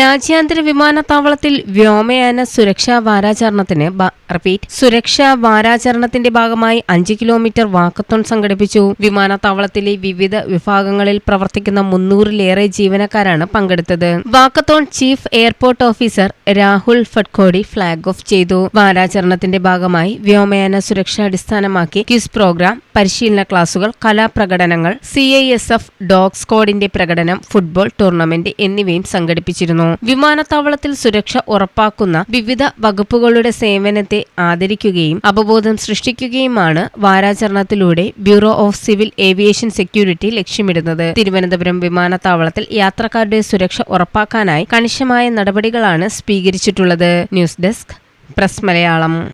രാജ്യാന്തര വിമാനത്താവളത്തിൽ വ്യോമയാന സുരക്ഷാ വാരാചരണത്തിന് റിപ്പീറ്റ് സുരക്ഷാ വാരാചരണത്തിന്റെ ഭാഗമായി അഞ്ച് കിലോമീറ്റർ വാക്കത്തോൺ സംഘടിപ്പിച്ചു. വിമാനത്താവളത്തിലെ വിവിധ വിഭാഗങ്ങളിൽ പ്രവർത്തിക്കുന്ന മുന്നൂറിലേറെ ജീവനക്കാരാണ് പങ്കെടുത്തത്. Walkathon chief airport officer Rahul Fatkodi flag off ചെയ്തു. വാരാചരണത്തിന്റെ ഭാഗമായി വ്യോമയാന സുരക്ഷ അടിസ്ഥാനമാക്കി ക്വിസ് പ്രോഗ്രാം പരിശീലന ക്ലാസുകൾ കലാപ്രകടനങ്ങൾ C I S F dog സ്ക്വാഡിന്റെ പ്രകടനം ഫുട്ബോൾ ടൂർണമെന്റ് എന്നിവയും സംഘടിപ്പിച്ചിരുന്നു. വിമാനത്താവളത്തിൽ സുരക്ഷ ഉറപ്പാക്കുന്ന വിവിധ വകുപ്പുകളുടെ സേവനത്തെ ആദരിക്കുകയും അവബോധം സൃഷ്ടിക്കുകയുമാണ് വാരാചരണത്തിലൂടെ bureau of civil aviation security ലക്ഷ്യമിടുന്നത്. തിരുവനന്തപുരം വിമാനത്താവളത്തിൽ യാത്രക്കാരുടെ സുരക്ഷ ഉറപ്പാക്കാനായി കണിശമായ നടപടികളാണ് സ്വീകരിച്ചിട്ടുള്ളത്. News desk press Malayalam.